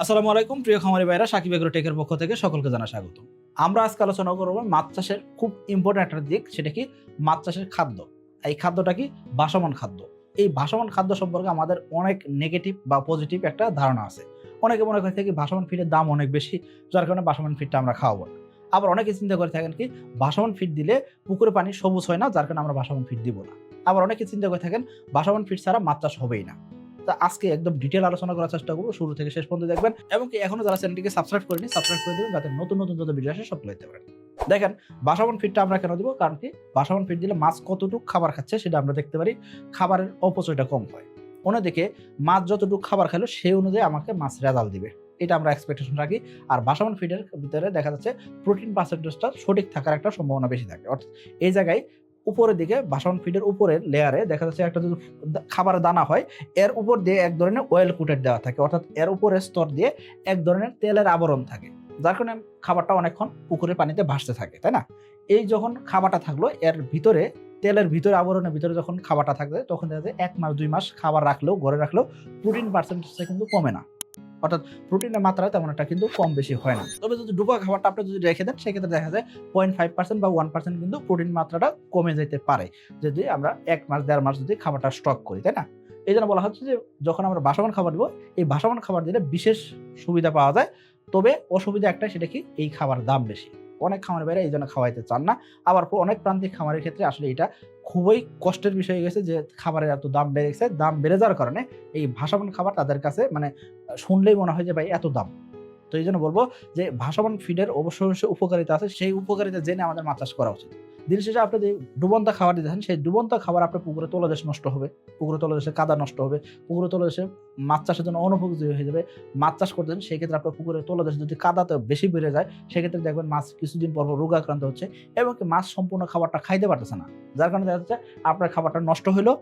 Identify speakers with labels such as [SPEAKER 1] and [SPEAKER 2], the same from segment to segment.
[SPEAKER 1] আসসালামু আলাইকুম, প্রিয় খামারি ভাইরা, সাকিব এগ্রো টেকের পক্ষ থেকে সকলকে জানা স্বাগত আমরা আজকে আলোচনা করব মাছ চাষের খুব ইম্পর্টেন্ট একটা দিক, সেটা কি মাছ চাষের খাদ্য। এই খাদ্যটা কি ভাসমান খাদ্য? এই ভাসমান খাদ্য সম্পর্কে আমাদের অনেক নেগেটিভ বা পজিটিভ একটা ধারণা আছে। অনেকে মনে করে থাকে ভাসমান ফিডের দাম অনেক বেশি, যার কারণে ভাসমান ফিডটা আমরা খাওয়াবো না। আবার অনেকে চিন্তা করে থাকেন কি, ভাসমান ফিড দিলে পুকুরে পানি সবুজ হয় না, যার কারণে আমরা ভাসমান ফিড দিব না। আবার অনেকে চিন্তা করে থাকেন, ভাসমান ফিড ছাড়া মাছ চাষ হবেই না। তা আজকে একদম ডিটেল আলোচনা করার চেষ্টা করব, শুরু থেকে শেষ পর্যন্ত দেখবেন। এবং কি এখনও যারা চ্যানেলটিকে সাবস্ক্রাইব করেনি সাবস্ক্রাইব করে দেবেন, যাতে নতুন নতুন যত ভিডিও আসে সব পেতে পারেন। দেখেন, বাসাবন ফিডটা আমরা কেন দিব? কারণ কি? বাসাবন ফিড দিলে মাছ কতটুকু খাবার খাচ্ছে সেটা আমরা দেখতে পারি। খাবারের অপচয়টা কম হয়। অন্যদিকে, মাছ যতটুকু খাবার খেলো সেই অনুযায়ী আমাকে মাছ রেজাল্ট দিবে। এটা আমরা এক্সপেকটেশন রাখি। আর বাসাবন ফিডের ভিতরে দেখা যাচ্ছে প্রোটিন পার্সেন্টেজটা সঠিক থাকার একটা সম্ভাবনা বেশি থাকে। অর্থাৎ এই জায়গায় উপরের দিকে বাসন ফিডের উপরের লেয়ারে দেখা যাচ্ছে একটা যদি খাবারের দানা হয়, এর উপর দিয়ে এক ধরনের অয়েল কুটেড দেওয়া থাকে। অর্থাৎ এর উপরের স্তর দিয়ে এক ধরনের তেলের আবরণ থাকে, যার কারণে খাবারটা অনেকক্ষণ পুকুরের পানিতে ভাসতে থাকে, তাই না? এই যখন খাবারটা থাকল, এর ভিতরে, তেলের ভিতরে আবরণের ভিতরে যখন খাবারটা থাকবে, তখন দেখা যায় এক মাস, দুই মাস খাবার রাখলেও, ঘরে রাখলেও প্রোটিন পার্সেন্টেজটা কিন্তু কমে না। অর্থাৎ প্রোটিনের মাত্রা তেমন একটা কিন্তু কম বেশি হয় না। তবে যদি ডুবা খাবারটা আপনি যদি রেখে দেন, সেক্ষেত্রে দেখা যায় পয়েন্ট ফাইভ পার্সেন্ট বা ওয়ান পার্সেন্ট কিন্তু প্রোটিন মাত্রাটা কমে যেতে পারে। যদি আমরা এক মাস, দেড় মাস যদি খাবারটা স্টক করি, তাই না? এই জন্য বলা হচ্ছে যে যখন আমরা বাসমান খাবার দেবো, এই বাসমান খাবার দিলে বিশেষ সুবিধা পাওয়া যায়। তবে অসুবিধা একটা সেটা কি? এই খাবার দাম বেশি। অনেক খামারের বাইরে এই জন্য খাওয়াইতে চান না। আবার অনেক প্রান্তিক খামারের ক্ষেত্রে আসলে এটা খুবই কষ্টের বিষয় হয়ে গেছে যে খাবারের এত দাম বেড়ে গেছে। দাম বেড়ে যাওয়ার কারণে এই ভাসমান খাবার তাদের কাছে মানে শুনলেই মনে হয় যে ভাই এত দাম। তো এই জন্য বলব যে ভাসমান ফিডের অবশ্য উপকারিতা আছে। সেই উপকারিতা জেনে আমাদের মাছ চাষ করা উচিত। দিন শেষে আপনি যে ডুবন্ত খাবার দিতেছেন সেই ডুবন্ত খাবার আপনার পুকুরে তলদেশ নষ্ট হবে পুকুরে তলদেশে কাদা নষ্ট হবে পুকুরে তলদেশে মাছ চাষের জন্য অনুপযোগী হয়ে যাবে, মাছ চাষ করতেন সেই ক্ষেত্রে আপনার পুকুরে তলদেশ যদি কাদাতে বেশি বেড়ে যায় সেক্ষেত্রে দেখবেন মাছ কিছুদিন পর পর রোগাক্রান্ত হচ্ছে এবং মাছ সম্পূর্ণ খাবারটা খাইতে পারতেছে না। যার কারণে দেখা যাচ্ছে আপনার খাবারটা নষ্ট হলো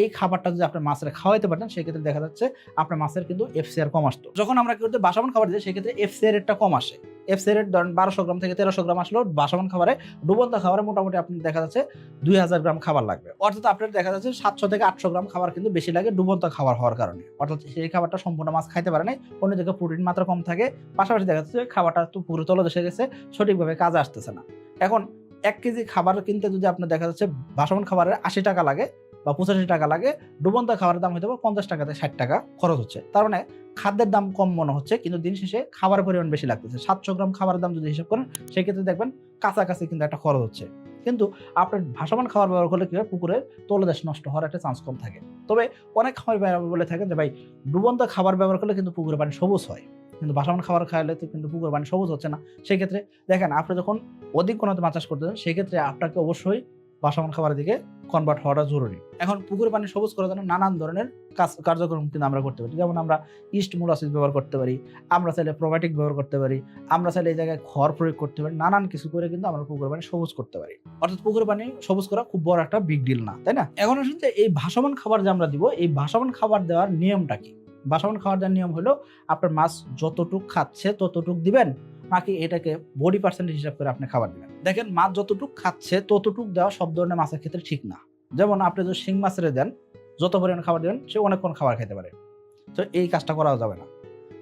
[SPEAKER 1] এই খাবারটা যদি আপনি মাছের খাওয়াইতে পারতেন, সেক্ষেত্রে দেখা যাচ্ছে আপনার মাছের কিন্তু এফসিআর কম আসতো। যখন আমরা কি করতে বাসামান খাবার দিই, সেক্ষেত্রে এফসিআর রেটটা কম আসে। এফসিআর রেট ধরেন বারোশো গ্রাম থেকে তেরোশো গ্রাম আসলেও বাসামান খাবারে, ডুবন্ত খাবারে মোটামুটি আপনি দেখা যাচ্ছে দুই হাজার গ্রাম খাবার লাগবে। অর্থাৎ আপনার দেখা যাচ্ছে সাতশো থেকে আটশো গ্রাম খাবার কিন্তু বেশি লাগে ডুবন্ত খাবার হওয়ার কারণে। অর্থাৎ সেই খাবারটা সম্পূর্ণ মাছ খাইতে পারে নাই, অন্যদিকে প্রোটিন মাত্রা কম থাকে। পাশাপাশি দেখা যাচ্ছে খাবারটা তো পুরো তলে এসে গেছে, সঠিকভাবে কাজে আসতেছে না। এখন এক কেজি খাবার কিনতে যদি আপনার দেখা যাচ্ছে বাসমান খাবারের আশি টাকা লাগে বা পঁচাশি টাকা লাগে, ডুবন্ত খাবারের দাম হয়তো বা পঞ্চাশ টাকাতে ষাট টাকা খরচ হচ্ছে। তার মানে খাদ্যের দাম কম মনে হচ্ছে, কিন্তু দিন শেষে খাবার পরিমাণ বেশি লাগতেছে। সাতশো গ্রাম খাবারের দাম যদি হিসাব করেন, সেক্ষেত্রে দেখবেন কাছাকাছি কিন্তু একটা খরচ হচ্ছে। কিন্তু আপনার ভাসমান খাবার ব্যবহার করলে কি হয়? পুকুরের তলদেশ নষ্ট হওয়ার একটা চান্স কম থাকে। তবে অনেক খাবার বলে থাকেন যে, ভাই, ডুবন্ত খাবার ব্যবহার করলে কিন্তু পুকুরের পানি সবুজ হয়। কিন্তু ভাসমান খাবার খাইলে তো কিন্তু পুকুর পানি সবুজ হচ্ছে না। সেক্ষেত্রে দেখেন, আপনি যখন অধিক কোনো মাছ চাষ করতেছেন সেক্ষেত্রে আপনাকে অবশ্যই বাসমান খাবারের দিকে কনভার্ট হওয়াটা জরুরি। এখন পুকুরে পানি সবুজ করার জন্য নানান ধরনের কাজ, কার্যক্রম কিন্তু আমরা করতে পারি। যেমন আমরা ইস্ট মোলাসিস ব্যবহার করতে পারি, আমরা চাইলে প্রোবায়োটিক ব্যবহার করতে পারি, আমরা চাইলে এই জায়গায় খড় প্রয়োগ করতে পারি, নানান কিছু করে কিন্তু আমরা পুকুরে পানি সবুজ করতে পারি। অর্থাৎ পুকুরে পানি সবুজ করা খুব বড় একটা বিগ ডিল না, তাই না? এখন যে এই ভাসমান খাবার যে আমরা দিব, এই ভাসমান খাবার দেওয়ার নিয়মটা কি? ভাসমান খাবার দেওয়ার নিয়ম হলো আপনার মাছ যতটুক খাচ্ছে ততটুক দিবেন নাকি এটাকে বডি পার্সেন্টেজ হিসাব করে আপনি খাবার দিবেন। দেখেন, মাছ যতটুক খাচ্ছে, ততটুক দেওয়া সব ধরনের মাছের ক্ষেত্রে ঠিক না। যেমন আপনি যদি শিং মাছের দেন, যত পরিমাণ খাবার দেবেন, সে অনেকক্ষণ খাবার খেতে পারে। তো এই কাজটা করা যাবে না।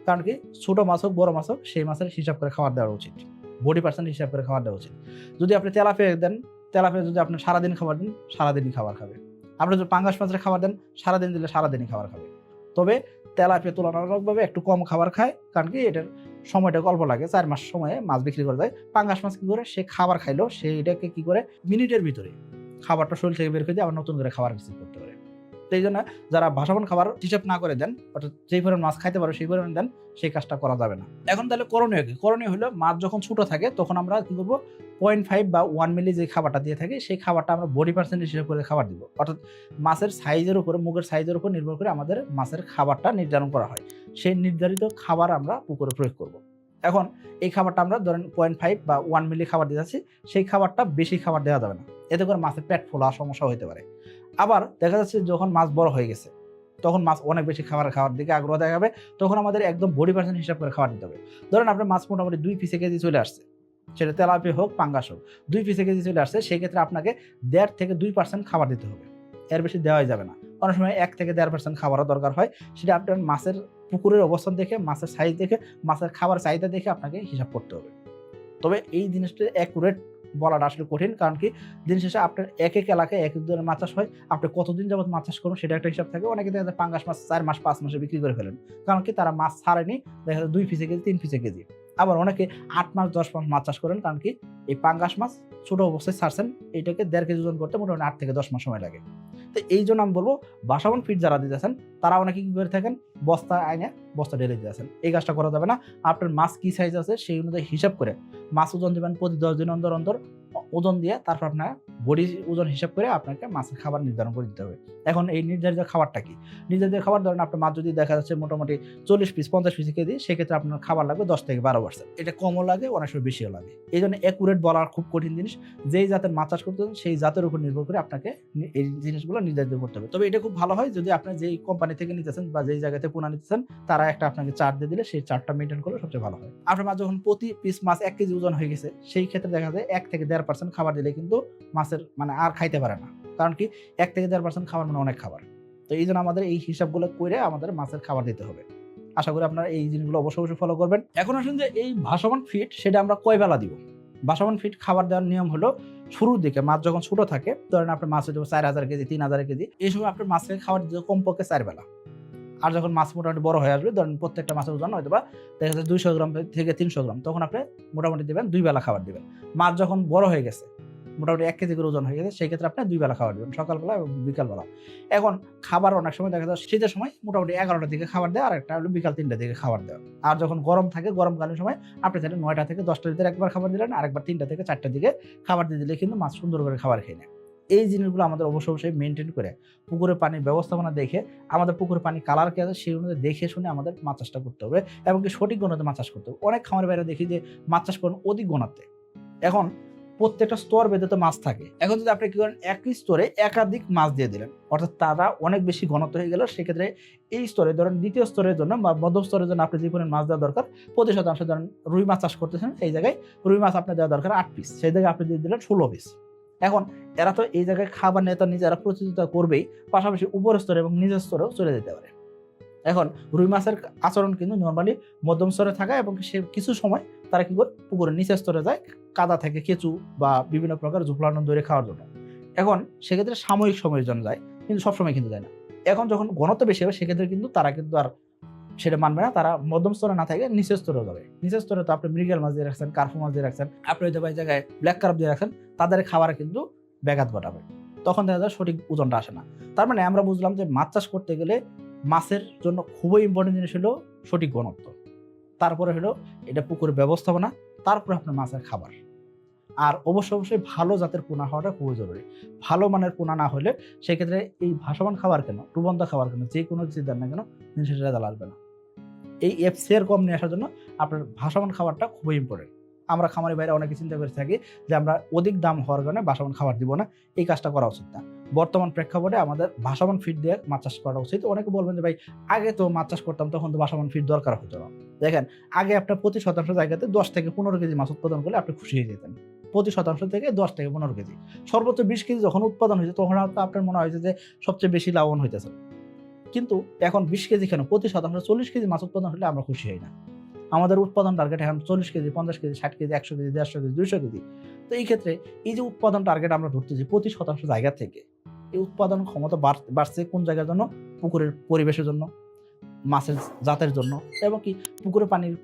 [SPEAKER 1] কারণ কি, ছোট মাছ হোক, বড় মাছ হোক, সেই মাছের হিসাব করে খাবার দেওয়া উচিত। বডি পার্সেন্ট হিসাব করে খাবার দেওয়া উচিত। যদি আপনি তেলাপিয়া দেন, তেলাপিয়া যদি আপনি সারাদিন খাবার দেন, সারাদিনই খাবার খাবে। আপনি যদি পাঙ্গাস মাছের খাবার দেন, সারাদিন দিলে সারাদিনই খাবার খাবে। তবে তেলাপিয়া তুলনামূলকভাবে একটু কম খাবার খায়, কারণ কি, এটার সময়টা অল্প লাগে, চার মাস সময়ে মাছ বিক্রি করে দেয় পাঙ্গাস মাছ কি করে? সে খাবার খাইলো, সে এটাকে কি করে? মিনিটের ভিতরে খাবারটা শরীর থেকে বের করে দিয়ে আবার নতুন করে খাবার রিসিভ করতে পারে। এই জন্য যারা ভাসাবান খাবার হিসাব না করে দেন, অর্থাৎ যেই পরিমাণ মাছ খাইতে পারো সেই পরিমাণ দেন, সেই কাজটা করা যাবে না। এখন তাহলে করণীয় কি? করণীয় হলো মাছ যখন ছোট থাকে, তখন আমরা কী করব? পয়েন্ট ফাইভ বা ওয়ান মিলি যে খাবারটা দিয়ে থাকি, সেই খাবারটা আমরা বডি পার্সেন্ট হিসেবে করে খাবার দিব। অর্থাৎ মাছের সাইজের উপরে, মুখের সাইজের উপর নির্ভর করে আমাদের মাছের খাবারটা নির্ধারণ করা হয়। সেই নির্ধারিত খাবার আমরা পুকুরে প্রয়োগ করব। এখন এই খাবারটা আমরা ধরেন পয়েন্ট ফাইভ বা ওয়ান মিলি খাবার দিয়ে যাচ্ছি, সেই খাবারটা বেশি খাবার দেওয়া যাবে না। এতে করে মাছের পেট ফোলা সমস্যা হতে পারে। আবার দেখা যাচ্ছে যখন মাছ বড় হয়ে গেছে, তখন মাছ অনেক বেশি খাবার খাওয়ার দিকে আগ্রহ দেখাবে, তখন আমাদের একদম বডি পার্সেন্ট হিসাব করে খাবার দিতে হবে। ধরেন আপনার মাছ মোটামুটি দুই পিসে কেজি চলে আসছে, সেটা তেলাপি হোক, পাঙ্গাস হোক, দুই পিসে কেজি চলে আসছে, সেক্ষেত্রে আপনাকে দেড় থেকে দুই পার্সেন্ট খাবার দিতে হবে। এর বেশি দেওয়াই যাবে না। অনেক সময় এক থেকে দেড় পার্সেন্ট খাবারও দরকার হয়। সেটা আপনার মাছের পুকুরের অবস্থান দেখে, মাছের সাইজ দেখে, মাছের খাবার চাহিদা দেখে আপনাকে হিসাব করতে হবে। তবে এই জিনিসটা অ্যাকুরেট বলাটা আসলে কঠিন, কারণ কি দিন শেষে আপনার এক এক এলাকায় এক এক ধরনের মাছ চাষ হয়। আপনি কতদিন যাবত মাছ চাষ করুন সেটা একটা হিসাব থাকে। অনেকে দেখা যায় পাঙ্গাস মাছ চার মাস, পাঁচ মাসে বিক্রি করে ফেলেন। কারণ কি তারা মাছ ছাড়েনি, দেখা যায় দুই পিসে কেজি, তিন পিসে কেজি। আবার অনেকে আট মাস, দশ মাস মাছ চাষ করেন, কারণ কি এই পাঙ্গাস মাছ ছোট অবস্থায় ছাড়ছেন এইটাকে দেড় কেজি ওজন করতে মোটামুটি আট থেকে দশ মাস সময় লাগে। তো এই জন্য আমি বলব, বাসাবন ফিট যারা দিতেছেন তারা অনেকে কী করে থাকেন, বস্তা আইনে বস্তা ঢেলে দিতেছেন এই কাজটা করা যাবে না। আপনার মাছ কী সাইজ আছে সেই অনুযায়ী হিসাব করে মাছ ওজন দেবেন প্রতি দশ দিন অন্তর অন্তর। ওজন দিয়ে তারপর আপনার বডি ওজন হিসাব করে আপনাকে মাছের খাবার নির্ধারণ করে দিতে হবে। এখন এই নির্ধারিত খাবারটা কি? নির্ধারিত খাবার ধরেন আপনার মাছ যদি দেখা যাচ্ছে মোটামুটি চল্লিশ পিস পঞ্চাশ পিস কেজি, সেক্ষেত্রে আপনার খাবার লাগবে দশ থেকে বারো পার্সেন্ট এটা কমও লাগে, অনেক সময় বেশিও লাগে। এই জন্য অ্যাকুরেট বলা খুব কঠিন জিনিস, যেই জাতের মাছ চাষ করতে সেই জাতের উপর নির্ভর করে আপনাকে এই জিনিসগুলো নির্ধারিত করতে হবে। তবে এটা খুব ভালো হয় যদি আপনি যেই কোম্পানি থেকে নিতেছেন বা যেই জায়গাতে পোনা নিতেছেন, তারা একটা আপনাকে চার্ট দিয়ে দিলে সেই চার্টটা মেনটেন করলে সবচেয়ে ভালো হয়। আপনার মাছ যখন প্রতি পিস মাছ এক কেজি ওজন হয়ে গেছে, সেই ক্ষেত্রে দেখা যায় এক থেকে দেড় পার্সেন্ট খাবার দিলে কিন্তু মাছের মানে আর খাইতে পারে না। কারণ কি, এক থেকে দেড় পার্সেন্ট খাবার মানে অনেক খাবার। তো এই জন্য আমাদের এই হিসাবগুলো করে আমাদের মাছের খাবার দিতে হবে। আশা করি আপনারা এই জিনিসগুলো অবশ্যই অবশ্যই ফলো করবেন। এখন আসুন যে এই ভাসমান ফিট সেটা আমরা কয় বেলা দিব? ভাসমান ফিট খাবার দেওয়ার নিয়ম হলো শুরুর দিকে, মাছ যখন ছোট থাকে, ধরেন আপনার মাছ হচ্ছে চার হাজার কেজি, তিন হাজার কেজি, এই সময় আপনার মাছকে খাবার দিতে কমপক্ষে চার বেলা। আর যখন মাছ মোটামুটি বড় হয়ে আসবে, ধরেন প্রত্যেকটা মাছের ওজন হয়তো বা দেখা যাচ্ছে দুইশো গ্রাম থেকে তিনশো গ্রাম, তখন আপনি মোটামুটি দেবেন দুই বেলা খাবার দিবেন। মাছ যখন বড় হয়ে গেছে, মোটামুটি এক কেজি করে ওজন হয়ে গেছে, সেই ক্ষেত্রে আপনি দুই বেলা খাবার দেবেন, সকালবেলা এবং বিকালবেলা। এখন খাবার অনেক সময় দেখা যায় শীতের সময় মোটামুটি এগারোটার দিকে খাবার দেয় আর একটা হলো বিকাল তিনটার দিকে খাবার দেওয়া আর যখন গরম থাকে, গরমকালীন সময় আপনি তাহলে নয়টা থেকে দশটার ভিতরে একবার খাবার দিলেন, আরেকবার তিনটা থেকে চারটার দিকে খাবার দিয়ে দিলে কিন্তু মাছ সুন্দর করে খাবার খেয়ে নেয়। এই জিনিসগুলো আমাদের অবশ্য অবশ্যই মেনটেন করে পুকুরে পানির ব্যবস্থাপনা দেখে, আমাদের পুকুরের পানি কালার কে আছে সেই অনুযায়ী দেখে শুনে আমাদের মাছ চাষটা করতে হবে এবং কি সঠিক গুণাতে মাছ চাষ করতে হবে। অনেক খামারের বাইরে দেখি যে মাছ চাষ করেন অধিক গুণাতে। এখন প্রত্যেকটা স্তর বেঁধে তো মাছ থাকে। এখন যদি আপনি কি করেন, একই স্তরে একাধিক মাছ দিয়ে দিলেন, অর্থাৎ তারা অনেক বেশি ঘনত্ব হয়ে গেল, সেক্ষেত্রে এই স্তরে ধরেন দ্বিতীয় স্তরের জন্য বা মধ্যম স্তরের জন্য আপনি যে পরিমাণ মাছ দেওয়া দরকার প্রতি শতাংশ ধরেন রুই মাছ চাষ করতেছেন এই জায়গায় রুই মাছ আপনার দেওয়া দরকার আট পিস সেই জায়গায় আপনি দিয়ে দিলেন ষোলো পিস এখন এরা তো এই জায়গায় খাবার নেতা নিজেরা প্রতিযোগিতা করবেই, পাশাপাশি উপরের স্তরে এবং নিজের স্তরেও চলে যেতে পারে। এখন রুই মাছের আচরণ কিন্তু নর্মালি মধ্যম স্তরে থাকা এবং সে কিছু সময় তারা কি করে? পুকুরের নিচের স্তরে যায়, কাদা থেকে কেঁচু বা বিভিন্ন প্রকার ঝুপলানো দৌড়ে খাওয়ার জন্য। এখন সেক্ষেত্রে সাময়িক সময়ের জন্য যায়, কিন্তু সবসময় কিন্তু যায় না। এখন যখন ঘনত্ব বেশি হবে, সেক্ষেত্রে কিন্তু তারা কিন্তু আর সেটা মানবে না, তারা মধ্যম স্তরে না থাকে নিচের স্তরেও যাবে। নিচের স্তরে তো আপনি মৃগেল মাছ দিয়ে রাখছেন কার্ফু মাছ দিয়ে রাখছেন, আপনি হয়তো জায়গায় ব্ল্যাক কার্প দিয়ে রাখছেন, তাদের খাবারে কিন্তু ব্যাঘাত ঘটাবে। তখন দেখা যায় সঠিক ওজনটা আসে না। তার মানে আমরা বুঝলাম যে মাছ চাষ করতে গেলে মাছের জন্য খুবই ইম্পর্টেন্ট জিনিস হলো সঠিক ঘনত্ব। তারপরে হলো এটা পুকুরের ব্যবস্থাপনা, তারপরে আপনার মাছের খাবার। আর অবশ্যই অবশ্যই ভালো জাতের পোনা হওয়াটা খুবই জরুরি। ভালো মানের পোনা না হলে সেক্ষেত্রে এই ভাসমান খাবার কেন, ডুবন্ত খাবার কেন, যে কোনো কিছু দেন না কেন জিনিসের রেজাল্ট আসবে না। এই এফসিআর কম নিয়ে আসার জন্য আপনার ভাসমান খাবারটা খুবই ইম্পর্টেন্ট আমরা খামারি বাইরে অনেকে চিন্তা করে থাকি যে আমরা অধিক দাম হওয়ার কারণে ভাসমান খাবার দিব না। এই কাজটা করা উচিত না। বর্তমান প্রেক্ষাপটে আমাদের ভাসমান ফিড দিয়ে মাছ চাষ করা উচিত। অনেকে বলবেন যে, ভাই, আগে তো মাছ চাষ করতাম, তখন তো ভাসমান ফিড দরকার হতো না। দেখেন, আগে আপনার প্রতি শতাংশ জায়গাতে দশ থেকে পনেরো কেজি মাছ উৎপাদন করলে আপনি খুশি হয়ে যেতেন। প্রতি শতাংশ থেকে দশ থেকে পনেরো কেজি। সর্বোচ্চ বিশ কেজি যখন উৎপাদন হয়েছে, তখন আপনার মনে হয়েছে যে, সবচেয়ে বেশি লাভবান হইতেছে। কিন্তু এখন বিশ কেজি কেন? প্রতি শতাংশ চল্লিশ কেজি মাছ উৎপাদন হলে আমরা খুশি হই না। আমাদের উৎপাদন টার্গেট এখন চল্লিশ কেজি, পঞ্চাশ কেজি, ষাট কেজি, একশো কেজি, দেড়শো কেজি, দুইশো কেজি। তো এই ক্ষেত্রে এই যে উৎপাদন টার্গেট আমরা ধরতেছি প্রতি শতাংশ জায়গা থেকে, এই উৎপাদন ক্ষমতা বাড়ছে কোন জায়গার জন্য? পুকুরের পরিবেশের জন্য, মাছের জাতের জন্য, এবং কি পুকুরের পানির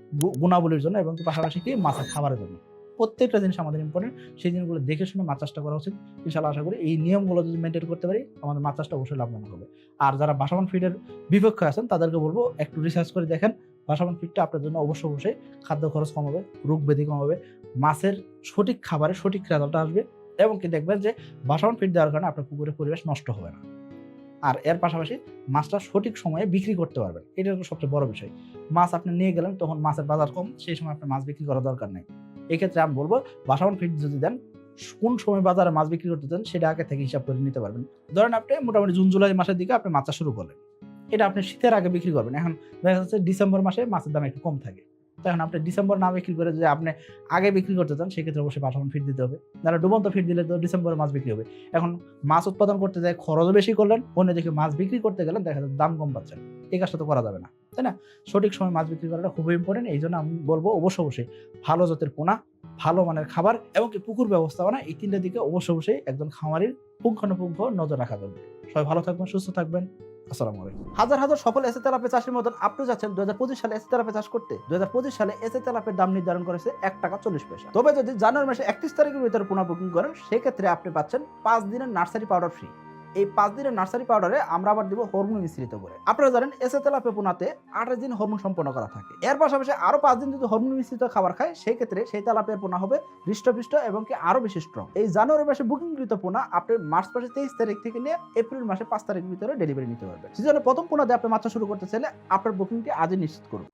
[SPEAKER 1] গুণাবলীর জন্য, এবং পাশাপাশি কি মাছের খাবারের জন্য। প্রত্যেকটা জিনিস আমাদের ইম্পর্টেন্ট সেই জিনিসগুলো দেখে শুনে মাছ চাষটা করা উচিত। ইনশাল্লাহ আশা করি এই নিয়মগুলো যদি মেনটেন করতে পারি, আমাদের মাছ চাষটা অবশ্যই লাভবান হবে। আর যারা বাসাবান ফিডের বিপক্ষে আছেন, তাদেরকে বলব একটু রিসার্চ করে দেখেন। বাসাবান ফিডটা আপনার জন্য অবশ্যই অবশ্যই খাদ্য খরচ কমাবে রোগ ব্যাধি কমাবে মাছের সঠিক খাবারে সঠিক রেজাল্ট আসবে এবং কি দেখবেন যে বাসমান ফিড দেওয়ার কারণে আপনার পুকুরের পরিবেশ নষ্ট হবে না। আর এর পাশাপাশি মাছটা সঠিক সময়ে বিক্রি করতে পারবেন। এটা সবচেয়ে বড় বিষয়। মাছ আপনি নিয়ে গেলেন, তখন মাছের বাজার কম, সেই সময় আপনার মাছ বিক্রি করার দরকার নেই। এক্ষেত্রে আমি বলব বাসমান ফিড যদি দেন, কোন সময় বাজারে মাছ বিক্রি করতে চান সেটা আগে থেকে হিসাব করে নিতে পারবেন। ধরেন আপনি মোটামুটি জুন, জুলাই মাসের দিকে আপনি মাছ শুরু করলেন। এটা আপনি শীতের আগে বিক্রি করবেন। এখন দেখা যাচ্ছে ডিসেম্বর মাসে মাছের দাম একটু কম থাকে। তখন আপনি ডিসেম্বর না বিক্রি করে যদি আপনি আগে বিক্রি করতে চান, সেক্ষেত্রে অবশ্যই বাসমান ফিট দিতে হবে। নাহলে ডুবন্ত ফিট দিলে তো ডিসেম্বরে মাছ বিক্রি হবে। এখন মাছ উৎপাদন করতে যায় খরচও বেশি করলেন, অন্যদিকে মাছ বিক্রি করতে গেলেন, দেখা যাচ্ছে দাম কম পাচ্ছেন। এই কাজটা তো করা যাবে না, তাই না? সঠিক সময় মাছ বিক্রি করাটা খুবই ইম্পর্টেন্ট এই জন্য আমি বলব অবশ্যই অবশ্যই ভালো জাতের পোনা, ভালো মানের খাবার এবং কি পুকুর ব্যবস্থাপনা এই তিনটা দিকে অবশ্যই অবশ্যই একজন খামারির পুঙ্খানুপুঙ্খ নজর রাখা দরকার। সবাই ভালো থাকবেন, সুস্থ থাকবেন, আসসালামু আলাইকুম। হাজার হাজার সফল এসে তেলাপে চাষের মতন আপনি যাচ্ছেন দু হাজার পঁচিশ সালে এসে তেলাপে চাষ করতে। দু হাজার পঁচিশ সালে এসে তেলাপের দাম নির্ধারণ করেছে এক টাকা চল্লিশ পয়সা। তবে যদি জানুয়ারি মাসে একত্রিশ তারিখের ভিতরে পুনঃ বুকিং করেন, সেক্ষেত্রে আপনি পাচ্ছেন পাঁচ দিনের নার্সারি পাউডার ফ্রি এই পাঁচ দিনের নার্সারি পাউডারে আমরা আবার দিব হরমোন মিশ্রিত করে। আপনারা জানেন এসে তেলাপে পোনাতে আঠাশ দিন হরমোন সম্পন্ন করা থাকে। এর পাশাপাশি আরও পাঁচ দিন যদি হরমোন মিশ্রিত খাবার খায়, সেই ক্ষেত্রে সেই তেলাপের পোনা হবে হৃষ্টপুষ্ট এবং কি আরও বেশি স্ট্রং এই জানুয়ারি মাসে বুকিংকৃত পোনা আপনি মার্চ মাসে তেইশ তারিখ থেকে নিয়ে এপ্রিল মাসে পাঁচ তারিখের ভিতরে ডেলিভারি নিতে পারবেন। সেজন্য প্রথম পোনা দিয়ে আপনি মাত্রা শুরু করতে চাইলে আপনার বুকিংটি আজই নিশ্চিত করুন।